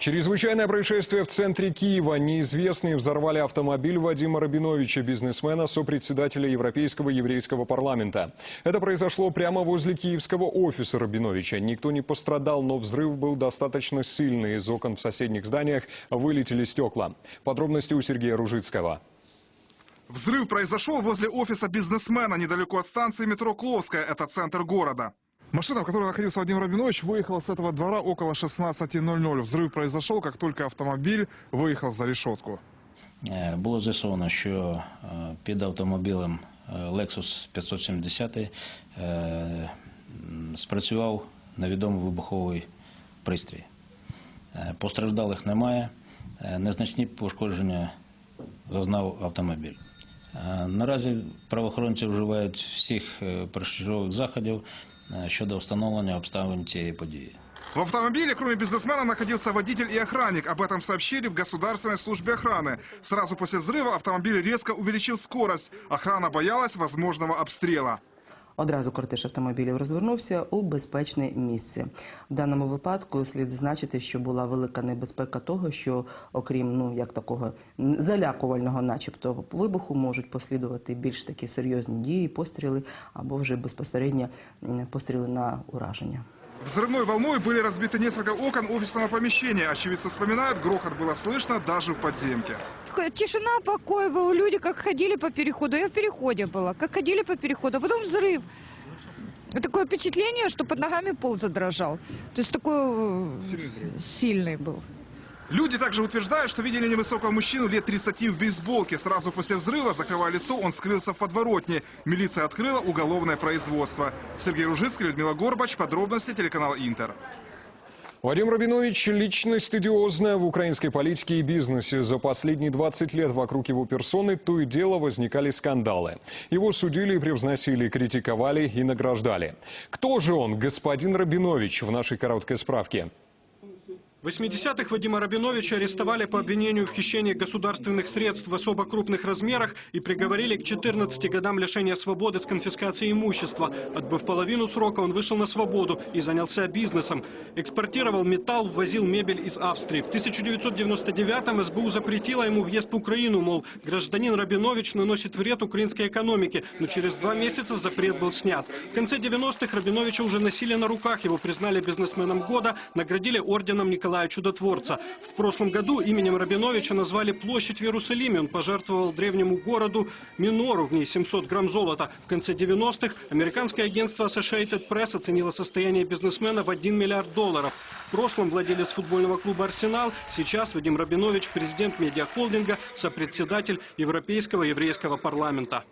Чрезвычайное происшествие в центре Киева. Неизвестные взорвали автомобиль Вадима Рабиновича, бизнесмена, сопредседателя Европейского еврейского парламента. Это произошло прямо возле киевского офиса Рабиновича. Никто не пострадал, но взрыв был достаточно сильный. Из окон в соседних зданиях вылетели стекла. Подробности у Сергея Ружицкого. Взрыв произошел возле офиса бизнесмена недалеко от станции метро Кловская. Это центр города. Машина, в которой находился Вадим Рабинович, выехала с этого двора около 16.00. Взрыв произошел, как только автомобиль выехал за решетку. Е, Було з'ясовано, що е, під автомобілем е, Lexus 570 е, м, спрацював невідомий вибуховий пристрій. Е, Постраждалих немає, Е, незначні пошкодження зазнав автомобіль. Е, Наразі правоохоронці вживають всіх е, першочергових заходів е, щодо встановлення обставин цієї події. В автомобиле, кроме бизнесмена, находился водитель и охранник. Об этом сообщили в Государственной службе охраны. Сразу после взрыва автомобиль резко увеличил скорость. Охрана боялась возможного обстрела. Одразу кортеж автомобілів розвернувся у безпечне місце. В даному випадку слід зазначити, що була велика небезпека того, що окрім ну як такого залякувального, начебто вибуху, можуть послідувати більш такі серйозні дії, постріли або вже безпосередньо постріли на ураження. Взрывной волной были разбиты несколько окон офисного помещения. Очевидцы вспоминают, грохот было слышно даже в подземке. Тишина, покой был. Люди как ходили по переходу. Я в переходе была. Как ходили по переходу. А потом взрыв. Такое впечатление, что под ногами пол задрожал. То есть такой э, сильный был. Люди также утверждают, что видели невысокого мужчину лет 30 в бейсболке. Сразу после взрыва, закрывая лицо, он скрылся в подворотне. Милиция открыла уголовное производство. Сергей Ружицкий, Людмила Горбач. Подробности телеканал Интер. Вадим Рабинович – личность одиозная в украинской политике и бизнесе. За последние 20 лет вокруг его персоны то и дело возникали скандалы. Его судили превзносили, критиковали и награждали. Кто же он, господин Рабинович, в нашей короткой справке? В 80-х Вадима Рабиновича арестовали по обвинению в хищении государственных средств в особо крупных размерах и приговорили к 14 годам лишения свободы с конфискацией имущества. Отбыв половину срока, он вышел на свободу и занялся бизнесом. Экспортировал металл, ввозил мебель из Австрии. В 1999-м СБУ запретила ему въезд в Украину, мол, гражданин Рабинович наносит вред украинской экономике. Но через два месяца запрет был снят. В конце 90-х Рабиновича уже носили на руках. Его признали бизнесменом года, наградили орденом Николая Чудотворца. В прошлом году именем Рабиновича назвали площадь в Иерусалиме. Он пожертвовал древнему городу Минору, в ней 700 грамм золота. В конце 90-х американское агентство Associated Press оценило состояние бизнесмена в 1 миллиард долларов. В прошлом владелец футбольного клуба «Арсенал», сейчас Вадим Рабинович, президент медиахолдинга, сопредседатель Европейского еврейского парламента.